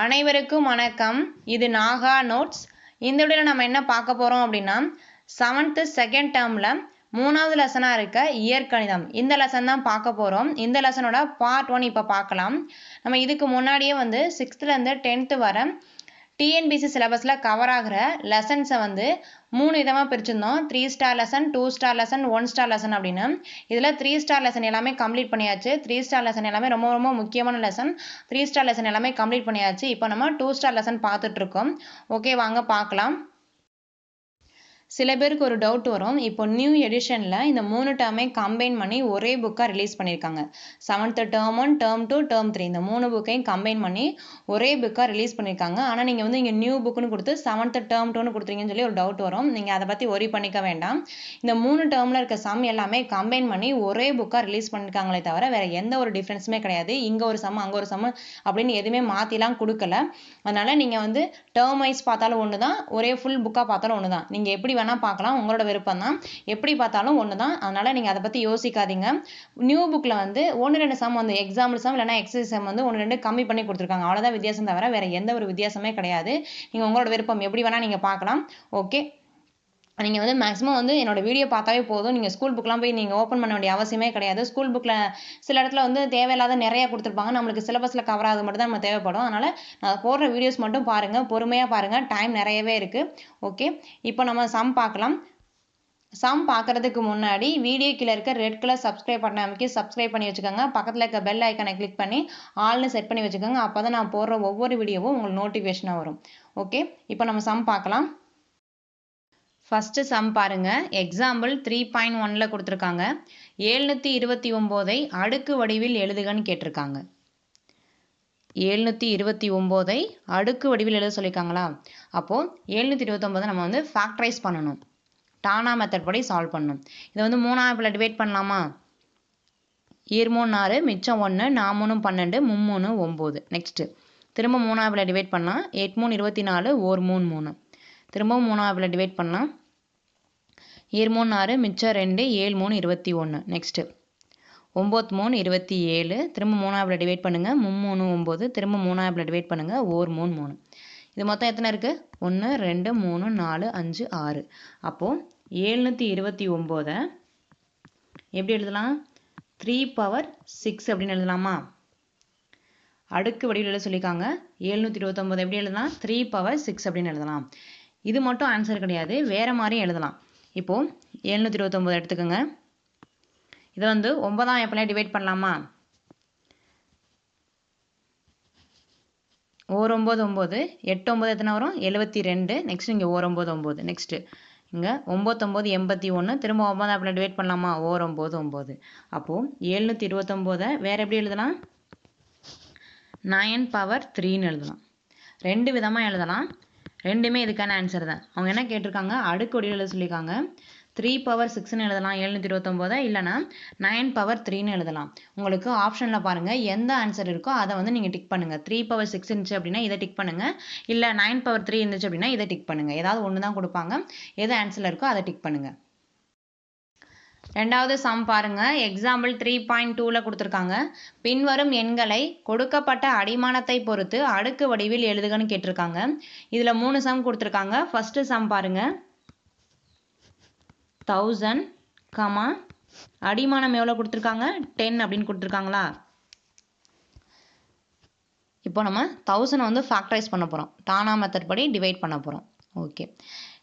அனைவருக்கும் வணக்கம். இது நாகா நோட்ஸ். இந்த வீடியோவில் நம்ம என்ன பார்க்க போகிறோம் அப்படின்னா செவன்த்து செகண்ட் டேர்மில் மூணாவது லெசனாக இருக்க இயற்கணிதம். இந்த லெசன் தான் பார்க்க போகிறோம் இந்த லெசனோட பார்ட் ஒன் இப்போ பார்க்கலாம். நம்ம இதுக்கு முன்னாடியே வந்து சிக்ஸ்த்துலேருந்து டென்த்து வர டிஎன்பிசி சிலபஸில் கவர் ஆகிற லெசன்ஸை வந்து மூணு விதமாக பிரிச்சிருந்தோம். Three star lesson two star lesson one star lesson அப்படின்னு. இதில் த்ரீ ஸ்டார் லெசன் எல்லாமே கம்ப்ளீட் பண்ணியாச்சு. த்ரீ ஸ்டார் லெசன் எல்லாமே ரொம்ப ரொம்ப முக்கியமான லெசன் த்ரீ ஸ்டார் லெசன் எல்லாமே கம்ப்ளீட் பண்ணியாச்சு. இப்போ நம்ம டூ ஸ்டார் லெசன் பார்த்துட்ருக்கோம் ஓகே வாங்க பார்க்கலாம். சில பேருக்கு ஒரு டவுட் வரும். இப்போ நியூ எடிஷனில் இந்த மூணு டேர்மே கம்பைன் பண்ணி ஒரே புக்காக ரிலீஸ் பண்ணியிருக்காங்க seventh term one term two term three இந்த மூணு புக்கையும் கம்பைன் பண்ணி ஒரே புக்காக ரிலீஸ் பண்ணியிருக்காங்க ஆனால் நீங்கள் வந்து இங்கே நியூ புக்குன்னு கொடுத்து செவன்த்து டேர்ம் டூன்னு கொடுத்துருங்கன்னு சொல்லி ஒரு டவுட் வரும். நீங்கள் அதை பற்றி ஒரி பண்ணிக்க வேண்டாம். இந்த மூணு டேர்மில் இருக்க சம் எல்லாமே கம்பைன் பண்ணி ஒரே புக்காக ரிலீஸ் பண்ணியிருக்காங்களே தவிர வேறு எந்த ஒரு டிஃப்ரென்ஸுமே கிடையாது. இங்கே ஒரு சம் அங்கே ஒரு சம் அப்படின்னு எதுவுமே மாற்றிலாம் கொடுக்கல. அதனால் நீங்கள் வந்து டேர்ம் வைஸ் பார்த்தாலும் ஒன்று தான் ஒரே ஃபுல் புக்காக பார்த்தாலும் ஒன்று தான் நீங்கள் எப்படி வேணால் பார்க்கலாம். உங்களோட விருப்பம் தான் எப்படி பார்த்தாலும் ஒன்று தான் அதனால் நீங்கள் அதை பற்றி யோசிக்காதீங்க. நியூ புக்கில் வந்து ஒன்று ரெண்டு சம் வந்து எக்ஸாம்பிள் சம் இல்லைனா எக்ஸசைஸ் சம் வந்து ஒன்று ரெண்டு கம்மி பண்ணி கொடுத்துருக்காங்க. அவ்வளோதான் வித்தியாசம் தவிர வேறு எந்த ஒரு வித்தியாசமே கிடையாது. நீங்கள் உங்களோட விருப்பம் எப்படி வேணால் நீங்கள் பார்க்கலாம். ஓகே நீங்கள் வந்து மேக்ஸிமம் வந்து என்னோட வீடியோ பார்த்தாவே போதும். நீங்கள் ஸ்கூல் புக்கெலாம் போய் நீங்கள் ஓப்பன் பண்ண வேண்டிய அவசியமே கிடையாது. ஸ்கூல் புக்கில் சில இடத்துல வந்து தேவையில்லாத நிறையா கொடுத்துருப்பாங்க. நம்மளுக்கு சிலபஸில் கவர் ஆகுது மட்டும் தான் நம்ம தேவைப்படும். அதனால் நான் போடுற வீடியோஸ் மட்டும் பாருங்கள் பொறுமையாக பாருங்கள் டைம் நிறையவே இருக்குது ஓகே இப்போ நம்ம சம் பார்க்கலாம். சம் பார்க்குறதுக்கு முன்னாடி வீடியோ கீழே இருக்க ரெட் கலர் சப்ஸ்கிரைப் பண்ண அமைக்கி சப்ஸ்கிரைப் பண்ணி வச்சுக்கோங்க. பக்கத்தில் இருக்க பெல் ஐக்கனை கிளிக் பண்ணி ஆல்னு செட் பண்ணி வச்சுக்கோங்க. அப்போ தான் நான் போடுற ஒவ்வொரு வீடியோவும் உங்களுக்கு நோட்டிஃபிகேஷனாக வரும். ஓகே இப்போ நம்ம சம் பார்க்கலாம். ஃபஸ்ட்டு சம் பாருங்கள் எக்ஸாம்பிள் த்ரீ பாயிண்ட் ஒனில் கொடுத்துருக்காங்க. ஏழ்நூற்றி இருபத்தி ஒம்போதை அடுக்கு வடிவில் எழுதுகன்னு கேட்டிருக்காங்க. ஏழ்நூற்றி இருபத்தி ஒம்போதை அடுக்கு வடிவில் எழுத சொல்லியிருக்காங்களா? அப்போது ஏழ்நூற்றி இருபத்தொம்போதை நம்ம வந்து ஃபேக்டரைஸ் பண்ணணும். டானா மெத்தட் படி சால்வ் பண்ணணும். இதை வந்து மூணாவது டிவைட் பண்ணலாமா? ஈர்மூணு ஆறு மிச்சம் ஒன்று நாமூணும் பன்னெண்டு மும்மூணு ஒம்பது. நெக்ஸ்ட்டு திரும்ப மூணாவில் டிவைட் பண்ணால் எட் மூணு இருபத்தி நாலு ஓர் மூணு மூணு. திரும்பவும் மூணாவில் டிவைட் பண்ணால் ஏழு மூணு ஆறு மிச்சம் ரெண்டு ஏழு மூணு இருபத்தி ஒன்று நெக்ஸ்ட்டு ஒம்பது மூணு இருபத்தி ஏழு. திரும்ப மூணாவில் டிவைட் பண்ணுங்கள் மும்மூணு ஒம்பது திரும்ப மூணாவில் டிவைட் பண்ணுங்கள் ஓர் மூணு மூணு. இது மொத்தம் எத்தனை இருக்குது ஒன்று ரெண்டு மூணு நாலு அஞ்சு ஆறு. அப்போது ஏழ்நூற்றி இருபத்தி ஒம்போதை எப்படி எழுதலாம்? த்ரீ பவர் சிக்ஸ் அப்படின்னு எழுதலாமா? அடுக்கு வடிவில் எழுத சொல்லியிருக்காங்க ஏழ்நூற்றி இருபத்தொம்போது எப்படி எழுதலாம்? த்ரீ பவர் சிக்ஸ் அப்படின்னு எழுதலாம். இது மட்டும் ஆன்சர் கிடையாது. வேறு மாதிரியும் எழுதலாம். இப்போது எழுநூற்றி இருபத்தொம்போது எடுத்துக்கோங்க. இதை வந்து ஒன்பதாம் எப்படிலாம் டிவைட் பண்ணலாமா? ஓர் ஒம்பது ஒம்பது எட்டு ஒம்பது எத்தனை வரும்? எழுபத்தி ரெண்டு. நெக்ஸ்ட் இங்கே ஓர் ஒம்பது ஒம்பது நெக்ஸ்ட்டு இங்கே ஒம்பத்தொம்போது எண்பத்தி ஒன்று. திரும்ப ஒன்பதாம் எப்படிலாம் டிவைட் பண்ணலாமா? ஓர் ஒம்பது ஒம்பது அப்போது எழுநூற்றி இருபத்தொம்போதை வேறு எப்படி எழுதலாம்? நயன் பவர் த்ரீன்னு எழுதலாம். ரெண்டு விதமாக எழுதலாம். ரெண்டுமே இதுக்கான ஆன்சர் தான். அவங்க என்ன கேட்டிருக்காங்க? அடுக்கு வடிவில் எழுத சொல்லியிருக்காங்க த்ரீ பவர் சிக்ஸ்னு எழுதலாம். எழுநூற்றி இருபத்தொம்போதா இல்லைனா நைன் பவர் த்ரீன்னு எழுதலாம். உங்களுக்கு ஆப்ஷனில் பாருங்கள் எந்த ஆன்சர் இருக்கோ அதை வந்து நீங்கள் டிக் பண்ணுங்கள் த்ரீ பவர் சிக்ஸ் இருந்துச்சு அப்படின்னா இதை டிக் பண்ணுங்கள் இல்லை நைன் பவர் த்ரீ இருந்துச்சு அப்படின்னா இதை டிக் பண்ணுங்கள் ஏதாவது ஒன்று தான் கொடுப்பாங்க. எது ஆன்சரில் இருக்கோ அதை டிக் பண்ணுங்கள் ரெண்டாவது சம் பாருங்கள் எக்ஸாம்பிள் த்ரீ பாயிண்ட் டூவில் கொடுத்துருக்காங்க. பின்வரும் எண்களை கொடுக்கப்பட்ட அடிமானத்தை பொறுத்து அடுக்கு வடிவில் எழுதுகன்னு கேட்டிருக்காங்க. இதில் மூணு சம் கொடுத்துருக்காங்க. ஃபஸ்ட்டு சம் பாருங்க. தௌசண்ட் கமா அடிமானம் எவ்வளோ கொடுத்துருக்காங்க? டென் அப்படின்னு கொடுத்துருக்காங்களா? இப்போ நம்ம தௌசண்ட் வந்து ஃபேக்டரைஸ் பண்ண போகிறோம் டானா மெத்தட் படி டிவைட் பண்ண போகிறோம் ஓகே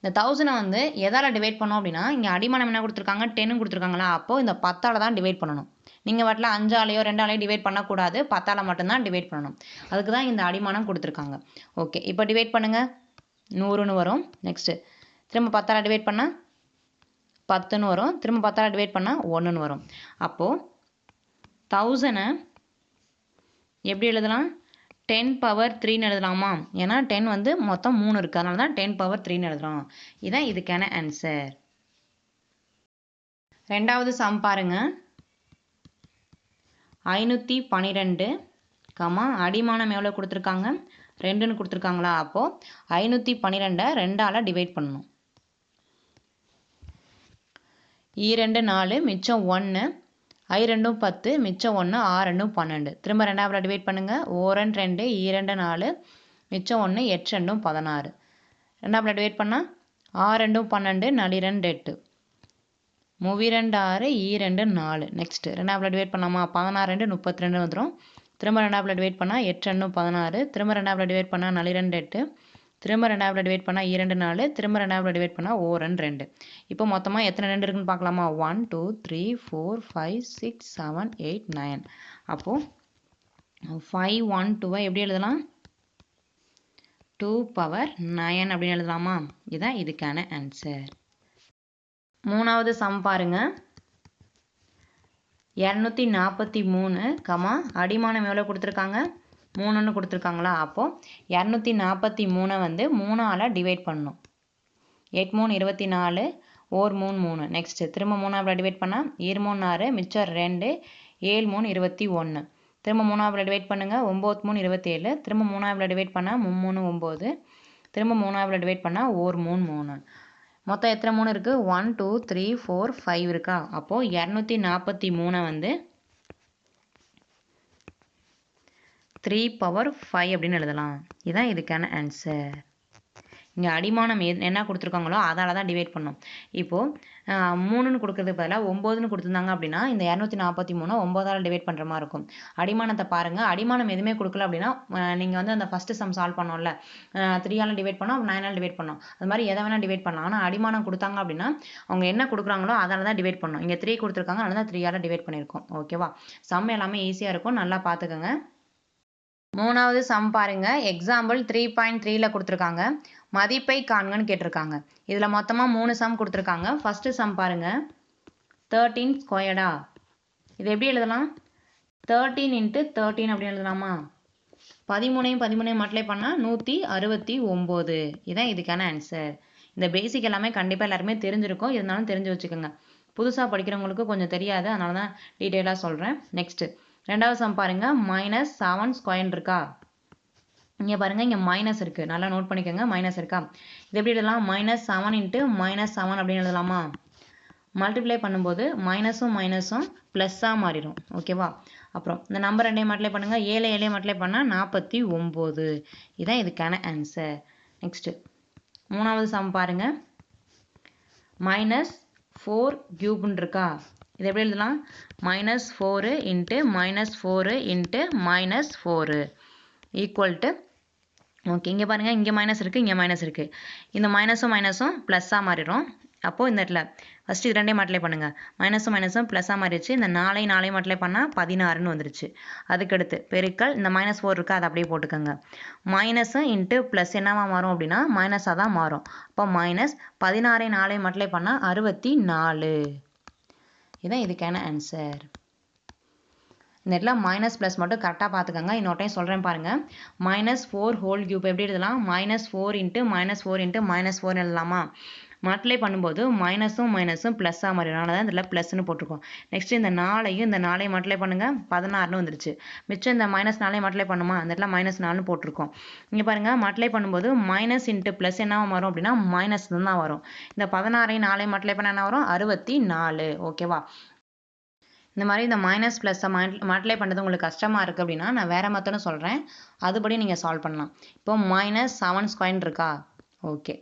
இந்த தௌசண்டை வந்து எதால் டிவைட் பண்ணோம் அப்படின்னா இங்கே அடிமானம் என்ன கொடுத்துருக்காங்க? டென்னு கொடுத்துருக்காங்களா? அப்போது இந்த பத்தால் தான் டிவைட் பண்ணணும். நீங்கள் வாட்டில் அஞ்சாலையோ ரெண்டாலையோ டிவைட் பண்ணக்கூடாது. பத்தால் மட்டும்தான் டிவைட் பண்ணணும். அதுக்கு தான் இந்த அடிமானம் கொடுத்துருக்காங்க. ஓகே இப்போ டிவைட் பண்ணுங்கள் நூறுன்னு வரும். நெக்ஸ்ட்டு திரும்ப பத்தால் டிவைட் பண்ணால் பத்துன்னு வரும். திரும்ப பத்தால் டிவைட் பண்ணால் ஒன்றுன்னு வரும். அப்போது தௌசண்டை எப்படி எழுதலாம்? டென் பவர் த்ரீன்னு எழுதலாமா? ஏன்னா டென் வந்து மொத்தம் மூணு இருக்குது அதனால தான் டென் பவர் த்ரீன்னு எழுதுகிறோம் இதுதான் இதுக்கான ஆன்சர் ரெண்டாவது சம் பாருங்க. ஐநூற்றி பன்னிரெண்டு கமா அடிமானம் எவ்வளோ கொடுத்துருக்காங்க? ரெண்டுன்னு கொடுத்துருக்காங்களா? அப்போது ஐநூற்றி பன்னிரெண்டை ரெண்டால் டிவைட் பண்ணணும். E ஈரெண்டு நாலு மிச்சம் ஒன்று ஐ ரெண்டும் பத்து மிச்சம் ஒன்று ஆ ரெண்டும் பன்னெண்டு. திரும்ப ரெண்டாவது டிவைட் பண்ணுங்கள் ஓரன் ரெண்டு ஈரெண்டு நாலு மிச்சம் ஒன்று எட்டு ரெண்டும் பதினாறு. ரெண்டாவது டிவைட் பண்ணால் ஆ ரெண்டும் பன்னெண்டு நடி ரெண்டு எட்டு. மூவி ரெண்டு ஆறு ஈ ரெண்டு நாலு. நெக்ஸ்ட்டு ரெண்டாவது டிவைட் பண்ணாமா பதினாறு ரெண்டு முப்பத்தி ரெண்டு வந்துடும் திரும்ப ரெண்டாவது டிவைட் பண்ணால் எட்டு ரெண்டும் பதினாறு. திரும்ப ரெண்டாவது டிவைட் பண்ணால் நாலு ரெண்டு எட்டு. திரும்ப ரெண்டாவில் டிவைட் பண்ணால் இரண்டு நாலு திரும்ப ரெண்டாவில் டிவைட் பண்ணால் ஓ ரெண்டு ரெண்டு. இப்போ மொத்தமாக எத்தனை ரெண்டு இருக்குன்னு பார்க்கலாமா? One two three four five six seven eight nine அப்போது ஃபைவ் ஒன் டூவை எப்படி எழுதலாம்? டூ பவர் நயன் அப்படின்னு எழுதலாமா? இதுதான் இதுக்கான ஆன்சர் மூணாவது சம் பாருங்க. இரநூத்தி நாற்பத்தி மூணு கமா அடிமானம் எவ்வளோ கொடுத்துருக்காங்க? மூணுன்னு கொடுத்துருக்காங்களா? அப்போது இரநூத்தி நாற்பத்தி மூணை வந்து மூணால் டிவைட் பண்ணணும் எட் மூணு இருபத்தி நாலு ஓர் மூணு மூணு. நெக்ஸ்ட்டு திரும்ப மூணாவில் டிவைட் பண்ணால் ஏழு மூணு ஆறு மிச்சம் ரெண்டு ஏழு மூணு இருபத்தி ஒன்று. திரும்ப மூணாவில் டிவைட் பண்ணுங்கள் ஒம்பது மூணு இருபத்தேழு. திரும்ப மூணாவில் டிவைட் பண்ணால் மும்மூணு ஒம்பது. திரும்ப மூணாவில் டிவைட் பண்ணால் ஓர் மூணு மூணு. மொத்தம் எத்தனை மூணு இருக்குது one two three four five இருக்கா? அப்போது இரநூத்தி நாற்பத்தி மூணை வந்து த்ரீ பவர் ஃபைவ் அப்படின்னு எழுதலாம். இதுதான் இதுக்கான ஆன்சர் இங்கே அடிமானம் எது என்ன கொடுத்துருக்காங்களோ அதால் தான் டிவைட் பண்ணோம். இப்போது மூணுன்னு கொடுக்குறது பதிலாக ஒம்போதுன்னு கொடுத்துருந்தாங்க அப்படின்னா இந்த இரநூத்தி நாற்பத்தி மூணு ஒம்போதால் டிவைட் பண்ணுற மாதிரி இருக்கும். அடிமானத்தை பாருங்கள் அடிமானம் எதுவுமே கொடுக்கல அப்படின்னா நீங்கள் வந்து அந்த ஃபஸ்ட்டு சம் சால்வ் பண்ணோம்ல. த்ரீயால் டிவைட் பண்ணோம் நைனால் டிவைட் பண்ணோம். அது மாதிரி எதை வேணால் டிவைட் பண்ணலாம். ஆனால் அடிமானம் கொடுத்தாங்க அப்படின்னா அவங்க என்ன கொடுக்குறாங்களோ அதால் தான் டிவைட் பண்ணோம். இங்கே த்ரீ கொடுத்துருக்காங்க அதனால தான் த்ரீயால் டிவைட் பண்ணியிருக்கோம். ஓகேவா சம் எல்லாமே ஈஸியாக இருக்கும். நல்லா பார்த்துக்கோங்க மூணாவது சம் பாருங்க. எக்ஸாம்பிள் த்ரீ பாயிண்ட் த்ரீல கொடுத்துருக்காங்க. மதிப்பை காண்கன்னு கேட்டிருக்காங்க. இதில் மொத்தமாக மூணு சம் கொடுத்துருக்காங்க. ஃபஸ்ட்டு சம் பாருங்க. தேர்ட்டீன் ஸ்கொயர்டா இது எப்படி எழுதலாம்? தேர்ட்டீன் இன்ட்டு தேர்ட்டீன் அப்படின்னு எழுதலாமா? பதிமூணையும் பதிமூணையும் மல்டிப்ளை பண்ணால் நூற்றி அறுபத்தி ஒம்பது. இதான் இதுக்கான ஆன்சர் இந்த பேசிக் எல்லாமே கண்டிப்பாக எல்லாருமே தெரிஞ்சிருக்கும். இருந்தாலும் தெரிஞ்சு வச்சுக்கோங்க. புதுசாக படிக்கிறவங்களுக்கு கொஞ்சம் தெரியாது. அதனால தான் டீட்டெயிலாக சொல்கிறேன் நெக்ஸ்ட்டு ரெண்டாவது சம் பாருங்க. மைனஸ் செவன் ஸ்கொயர் இருக்கா? இங்கே பாருங்க இங்கே மைனஸ் இருக்கு. நல்லா நோட் பண்ணிக்கோங்க மைனஸ் இருக்கா? இது எப்படி எழுதலாம்? Minus seven into minus seven அப்படின்னு எழுதலாமா? மல்டிப்ளை பண்ணும்போது மைனஸும் மைனஸும் ப்ளஸ்ஸாக மாறிடும். ஓகேவா அப்புறம் இந்த நம்பர் ரெண்டையும் மல்டிப்ளை பண்ணுங்கள் ஏழு ஏழையும் மல்டிப்ளை பண்ணால் நாற்பத்தி ஒம்பது இதுதான் இதுக்கான ஆன்சர் நெக்ஸ்ட்டு மூணாவது சம் பாருங்க. மைனஸ் ஃபோர் கியூப்னு இருக்கா? இது எப்படி எழுதலாம்? Minus four into minus four into minus four equal to okay இங்கே பாருங்கள் இங்கே மைனஸ் இருக்குது இங்கே மைனஸ் இருக்குது இந்த மைனஸும் மைனஸும் ப்ளஸ்ஸாக மாறிடும். அப்போது இந்த இடத்துல ஃபஸ்ட்டு இது ரெண்டே மட்டிலே பண்ணுங்கள் மைனஸும் மைனஸும் ப்ளஸ்ஸாக மாறிடுச்சு. இந்த நாளை நாளையும் மட்டிலே பண்ணால் பதினாறுன்னு வந்துருச்சு. அதுக்கடுத்து பெருக்கல் இந்த மைனஸ் ஃபோர் இருக்குது அதை அப்படியே போட்டுக்கோங்க. மைனஸும் இன்ட்டு ப்ளஸ் என்னவா மாறும் அப்படின்னா மைனஸாக தான் மாறும். அப்போ மைனஸ் பதினாறை நாளையும் மட்டிலே பண்ணால் அறுபத்தி நாலு. இதுதான் இதுக்கான ஆன்சர் இந்த இடத்துல மைனஸ் ப்ளஸ் மட்டும் கரெக்டாக பார்த்துக்கோங்க இன்னொரு டைம் சொல்கிறேன் பாருங்கள் மைனஸ் ஃபோர் ஹோல் கியூப் எப்படி எழுதலாம்? Minus four into minus four into minus four எழுதலாமா? மல்டிப்ளை பண்ணும்போது மைனஸும் மைனஸும் ப்ளஸ்ஸாக மாறிடும் அதனால தான் இதில் ப்ளஸ்னு போட்டிருக்கோம். நெக்ஸ்ட் இந்த நாளையும் இந்த நாளையும் மல்டிப்ளை பண்ணுங்கள் பதினாறுன்னு வந்துருச்சு. மிச்சம் இந்த மைனஸ் நாளையும் மல்டிப்ளை பண்ணுமா? அந்த இடத்துல மைனஸ் நாலுன்னு போட்டிருக்கோம். இங்கே பாருங்கள் மல்டிப்ளை பண்ணும்போது மைனஸ் இன்ட்டு ப்ளஸ் என்ன வரும் அப்படின்னா மைனஸ் தான் வரும். இந்த பதினாறையும் நாளையும் மல்டிப்ளை பண்ண என்ன வரும்? அறுபத்தி நாலு ஓகேவா இந்த மாதிரி இந்த மைனஸ் ப்ளஸ்ஸை மல்டிப்ளை பண்ணுறது உங்களுக்கு கஷ்டமாக இருக்குது அப்படின்னா நான் வேறு மெத்தடும் சொல்கிறேன் அதுபடி நீங்கள் சால்வ் பண்ணலாம். இப்போ மைனஸ் செவன் ஸ்கொயர் இருக்கா? ஓகே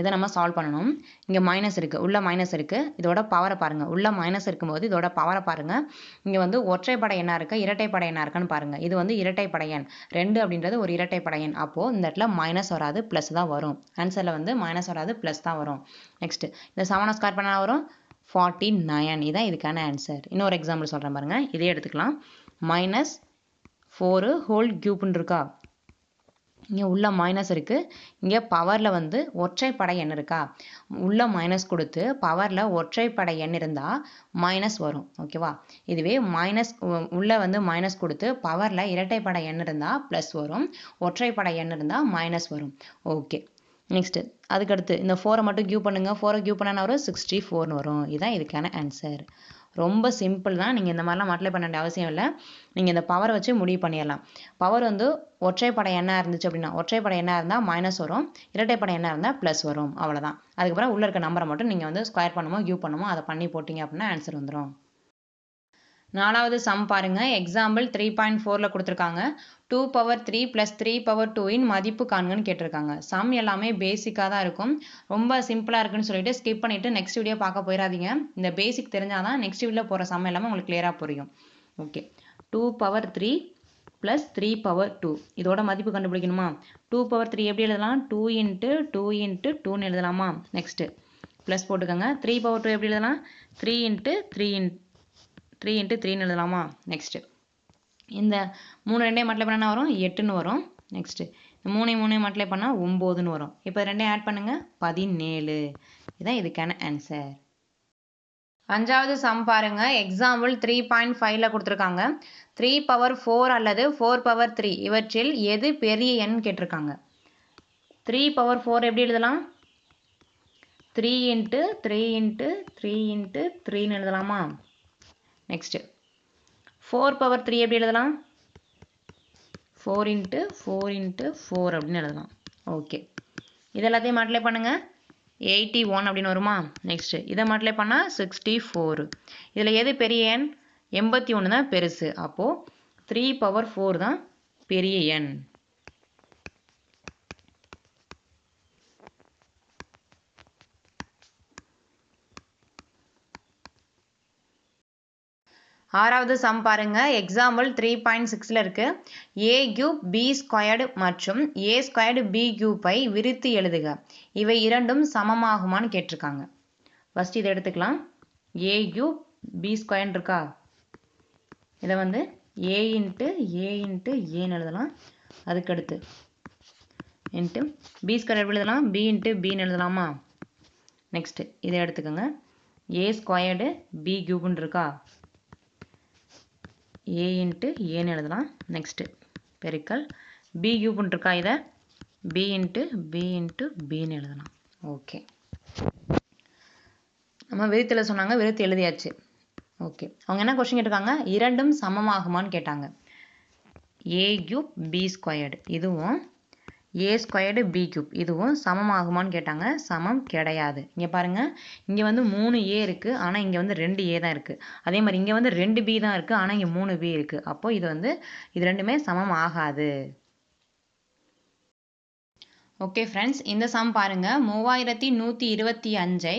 இதை நம்ம சால்வ் பண்ணணும். இங்கே மைனஸ் இருக்குது உள்ள மைனஸ் இருக்குது இதோட பவரை பாருங்கள் உள்ள மைனஸ் இருக்கும்போது இதோட பவரை பாருங்கள் இங்கே வந்து ஒற்றைப்படை என்ன இருக்குது இரட்டைப்படை என்ன இருக்குன்னு பாருங்கள் இது வந்து இரட்டைப்படை எண். ரெண்டு அப்படின்றது ஒரு இரட்டைப்படை எண். அப்போது இந்த இடத்துல மைனஸ் வராது ப்ளஸ் தான் வரும். ஆன்சரில் வந்து மைனஸ் வராது ப்ளஸ் தான் வரும். நெக்ஸ்ட்டு இந்த செவனை ஸ்கொயர் பண்ணால் வரும்? ஃபார்ட்டி நயன் இதான் இதுக்கான ஆன்சர் இன்னொரு எக்ஸாம்பிள் சொல்கிறேன் பாருங்கள் இதே எடுத்துக்கலாம். மைனஸ் ஃபோரு ஹோல் கியூப்னு இருக்கா? இங்கே உள்ள மைனஸ் இருக்குது இங்கே பவரில் வந்து ஒற்றைப்படை எண் இருக்கா? உள்ள மைனஸ் கொடுத்து பவரில் ஒற்றைப்படை எண் இருந்தால் மைனஸ் வரும். ஓகேவா இதுவே மைனஸ் உள்ளே வந்து மைனஸ் கொடுத்து பவரில் இரட்டைப்படை எண் இருந்தால் ப்ளஸ் வரும். ஒற்றைப்படை எண் இருந்தால் மைனஸ் வரும். ஓகே நெக்ஸ்ட்டு அதுக்கடுத்து இந்த ஃபோரை மட்டும் கியூ பண்ணுங்கள் ஃபோரை கியூ பண்ணால் வரும் சிக்ஸ்டி ஃபோர்னு வரும். இதுதான் இதுக்கான ஆன்சர் ரொம்ப சிம்பிள் தான். நீங்கள் இந்த மாதிரிலாம் மல்டிப்ளை பண்ண வேண்டிய அவசியம் இல்லை. நீங்கள் இந்த பவரை வச்சு முடிவு பண்ணிடலாம். பவர் வந்து ஒற்றைப்படை என்ன இருந்துச்சு அப்படின்னா ஒற்றைப்படை என்ன இருந்தால் மைனஸ் வரும். இரட்டைப்படை என்ன இருந்தால் ப்ளஸ் வரும். அவ்வளோதான் அதுக்கப்புறம் உள்ளே இருக்க நம்பரை மட்டும் நீங்கள் வந்து ஸ்கொயர் பண்ணுமோ கியூ பண்ணுமோ அதை பண்ணி போட்டிங்க அப்படின்னா ஆன்சர் வந்துடும் நாலாவது சம் பாருங்க. எக்ஸாம்பிள் த்ரீ பாயிண்ட் ஃபோரில் கொடுத்துருக்காங்க. Two power three plus three power டூவின் மதிப்பு காண்கன்னு கேட்டிருக்காங்க. சம் எல்லாமே பேசிக்காக தான் இருக்கும். ரொம்ப சிம்பிளாக இருக்குன்னு சொல்லிட்டு ஸ்கிப் பண்ணிவிட்டு நெக்ஸ்ட் வீடியோ பார்க்க போயிடாதீங்க. இந்த பேசிக் தெரிஞ்சால் தான் நெக்ஸ்ட் வீடியோ போகிற சம் எல்லாமே உங்களுக்கு கிளியராக புரியும். Okay two power three plus three power two இதோட மதிப்பு கண்டுபிடிக்கணுமா? டூ பவர் த்ரீ எப்படி எழுதலாம்? டூ இன்ட்டு டூ இன்ட்டு டூன்னு எழுதலாமா? நெக்ஸ்ட்டு ப்ளஸ் போட்டுக்கோங்க. த்ரீ பவர் டூ எப்படி எழுதலாம்? Three into three in three into த்ரீன்னு எழுதலாமா? நெக்ஸ்ட்டு இந்த மூணு ரெண்டையும் மல்டிப்ளை பண்ணால் வரும்? எட்டுன்னு வரும். நெக்ஸ்ட்டு இந்த மூணையும் மூணையும் மல்டிப்ளை பண்ணால் ஒம்போதுன்னு வரும். இப்போ ரெண்டையும் ஆட் பண்ணுங்கள் பதினேழு. இதுதான் இதுக்கான ஆன்சர் அஞ்சாவது சம் பாருங்க. எக்ஸாம்பிள் த்ரீ பாயிண்ட் ஃபைவ்ல கொடுத்துருக்காங்க. த்ரீ பவர் ஃபோர் அல்லது ஃபோர் பவர் த்ரீ இவற்றில் எது பெரிய எண் கேட்டிருக்காங்க? த்ரீ பவர் ஃபோர் எப்படி எழுதலாம்? Three into three into three into த்ரீன்னு எழுதலாமா? நெக்ஸ்ட்டு ஃபோர் பவர் த்ரீ எப்படி எழுதலாம்? Four into four into four அப்படின்னு எழுதலாம். ஓகே இது எல்லாத்தையும் மாட்டிலே பண்ணுங்கள் எயிட்டி ஒன் அப்படின்னு வருமா? நெக்ஸ்ட்டு இதை மாட்டிலே பண்ணால் சிக்ஸ்டி ஃபோர் இதில் எது பெரிய எண்? எண்பத்தி ஒன்று தான் பெருசு. அப்போது த்ரீ பவர் ஃபோர் தான் பெரிய எண். ஆறாவது சம் பாருங்கள் எக்ஸாம்பிள் த்ரீ பாயிண்ட் சிக்ஸில் இருக்குது ஏ கியூப் பி ஸ்கொயர்டு மற்றும் ஏ ஸ்கொயர்டு பி கியூப்பை விரித்து எழுதுக. இவை இரண்டும் சமமாகுமான்னு கேட்டிருக்காங்க. ஃபஸ்ட் இதை எடுத்துக்கலாம். ஏ கியூப் பி ஸ்கொயர்னு இருக்கா? இதை வந்து ஏ இன்ட்டு ஏ இன்ட்டு ஏன்னு எழுதலாம். அதுக்கடுத்து இன்ட்டு பி ஸ்கொயர் எழுதலாம்? பி இன்ட்டு பின்னு எழுதலாமா? நெக்ஸ்ட்டு இதை எடுத்துக்கோங்க. ஏ ஸ்கொயர்டு பி கியூப்னு இருக்கா? ஏ இன்ட்டு ஏன்னு எழுதலாம். நெக்ஸ்ட்டு பெருக்கல். பி கியூப்னு இருக்கா இதை? பி இன்ட்டு பி இன்ட்டு பின்னு எழுதலாம். ஓகே நம்ம விருத்தில் சொன்னாங்க விருத்து எழுதியாச்சு. ஓகே அவங்க என்ன கொஸ்டின் கேட்டிருக்காங்க? இரண்டும் சமமாகுமான்னு கேட்டாங்க. ஏ கியூப் பி ஸ்கொயர்டு இதுவும் ஏ ஸ்கொயர்டு பி கியூப் இதுவும் சமமாகுமான்னு கேட்டாங்க. சமம் கிடையாது. இங்கே பாருங்கள் இங்கே வந்து மூணு ஏ இருக்குது ஆனால் இங்கே வந்து ரெண்டு ஏ தான் இருக்குது அதே மாதிரி இங்கே வந்து ரெண்டு பி தான் இருக்குது ஆனால் இங்கே மூணு பி இருக்குது அப்போது இது வந்து இது ரெண்டுமே சமம் ஆகாது. ஓகே ஃப்ரெண்ட்ஸ் இந்த சம் பாருங்கள் மூவாயிரத்தி நூற்றி இருபத்தி அஞ்சை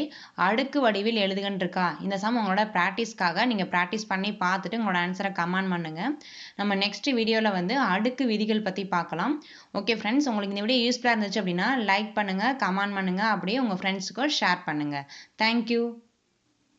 அடுக்கு வடிவில் எழுதுகின்றிருக்கா? இந்த சம் உங்களோட ப்ராக்டிஸ்க்காக நீங்கள் ப்ராக்டிஸ் பண்ணி பார்த்துட்டு உங்களோட ஆன்சரை கமெண்ட் பண்ணுங்கள் நம்ம நெக்ஸ்ட் வீடியோவில் வந்து அடுக்கு விதிகள் பற்றி பார்க்கலாம். ஓகே ஃப்ரெண்ட்ஸ் உங்களுக்கு இந்த வீடியோ யூஸ்ஃபுல்லாக இருந்துச்சு அப்படின்னா லைக் பண்ணுங்கள் கமெண்ட் பண்ணுங்கள் அப்படியே உங்கள் ஃப்ரெண்ட்ஸுக்கும் ஷேர் பண்ணுங்கள் தேங்க்யூ